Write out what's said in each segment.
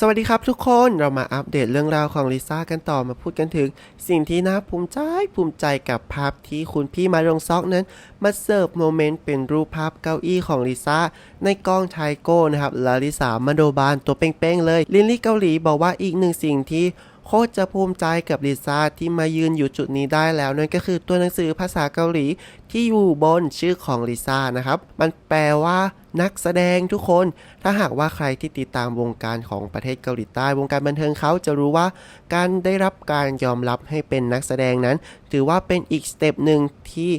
สวัสดีครับทุกคนเรามาอัปเดตเรื่องราวของลิซ่ากันต่อมาพูดกันถึง สิ่งที่น่าภูมิใจภูมิใจกับภาพที่คุณพี่มารงซอกนั้น มาเสิร์ฟโมเมนต์เป็นรูปภาพเก้าอี้ของลิซ่าในกล้องไทโก้นะครับและลิซ่ามาโดบานตัวเป้งๆเลย ลินลี่เกาหลีบอกว่าอีกหนึ่งสิ่งที่ โคตรจะภูมิใจกับลิซ่าที่มายืนอยู่จุดนี้ได้แล้วนั่นก็คือตัวหนังสือภาษาเกาหลีที่อยู่บนชื่อของลิซ่านะครับ มันแปลว่านักแสดงทุกคน ถ้าหากว่าใครที่ติดตามวงการของประเทศเกาหลีใต้ วงการบันเทิงเขาจะรู้ว่า การได้รับการยอมรับให้เป็นนักแสดงนั้น ถือว่าเป็นอีกสเต็ปหนึ่งที่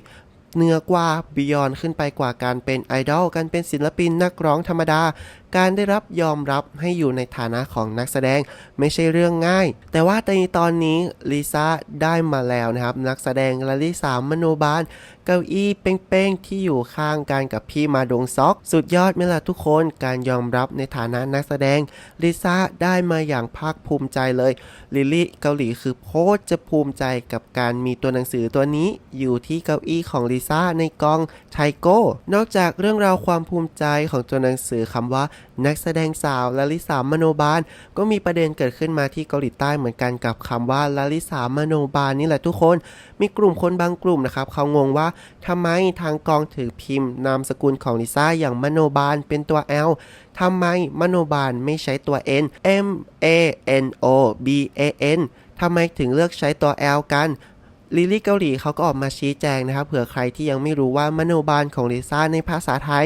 เหนือกว่าบิยอนขึ้นไปกว่าการเป็นไอดอลการเป็นศิลปินนักร้องธรรมดาการได้รับยอมรับให้อยู่ในฐานะของนักแสดงไม่ใช่เรื่องง่าย แต่ว่าในตอนนี้ลิซ่าได้มาแล้วนะครับ นักแสดงละลิสามโนบาลเก้าอี้เป้งๆ ที่อยู่ข้างกันกับพี่มาดงซอก สุดยอดไหมล่ะทุกคนการยอมรับในฐานะนักแสดงลิซ่าได้มาอย่างภาคภูมิใจเลย ลิลลี่เกาหลีคือโพสต์จะภูมิใจกับการมีตัวหนังสือตัวนี้อยู่ที่เก้าอี้ของลิซ่าในกองไทโก้นอกจากเรื่องราวความภูมิใจของตัวหนังสือคำว่านักแสดงสาวลลิสามโนบาล ก็มีประเด็นเกิดขึ้นมาที่เกาหลีใต้เหมือนกันกับคำว่าลลิสามโนบาลนี่แหละทุกคน มีกลุ่มคนบางกลุ่มนะครับเขางงว่าทำไมทางกองถือพิมพ์นามสกุลของลิซ่าอย่างมโนบาลเป็นตัว L ทำไมมโนบาลไม่ใช้ตัว N M A N O B A N ทำไมถึงเลือกใช้ตัว L กัน ลิลี่เกาหลีเขาก็ออกมาชี้แจงนะครับ เผื่อใครที่ยังไม่รู้ว่ามโนบาลของลิซ่าในภาษาไทย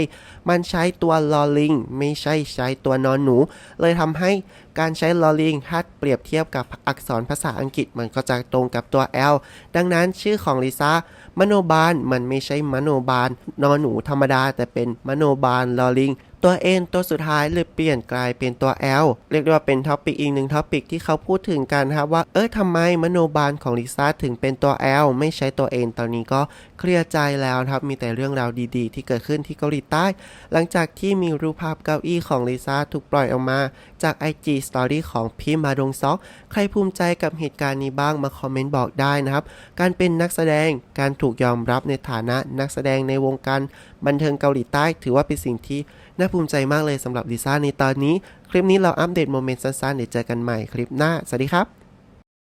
มันใช้ตัวลอลิงไม่ใช่ใช้ตัวนอนหนู เลยทำให้การใช้ลอลิงถ้าเปรียบเทียบกับอักษรภาษาอังกฤษมันก็จะตรงกับตัว L ดังนั้นชื่อของลิซ่ามโนบาลมันไม่ใช่มโนบาลนอนหนูธรรมดา แต่เป็นมโนบาลลอลิง ตัว N ตัวสุดท้ายเลยเปลี่ยนกลายเป็นตัว L เรียกได้ว่าเป็นท็อปิกอีกหนึ่งท็อปิกที่เขาพูดถึงกันนะครับว่าเออทำไมมโนบาลของลิซ่าถึงเป็นตัว L ไม่ใช้ตัว N ตอนนี้ก็เคลียร์ใจแล้วครับมีแต่เรื่องราวดีๆ ที่เกิดขึ้นที่เกาหลีใต้ หลังจากที่มีรูปภาพเก้าอี้ของลิซ่าถูกปล่อยออกมา จาก IG Story ของพี่มาดงซอก ใครภูมิใจกับเหตุการณ์นี้บ้างมาคอมเมนต์บอกได้นะครับ การเป็นนักแสดงการถูกยอมรับในฐานะนักแสดงในวงการบันเทิงเกาหลีใต้ ถือว่าเป็นสิ่งที่น่าภูมิใจมากเลยสำหรับลิซ่าในตอนนี้ คลิปนี้เราอัปเดตโมเมนต์สั้นๆเดี๋ยวเจอกันใหม่คลิปหน้า สวัสดีครับ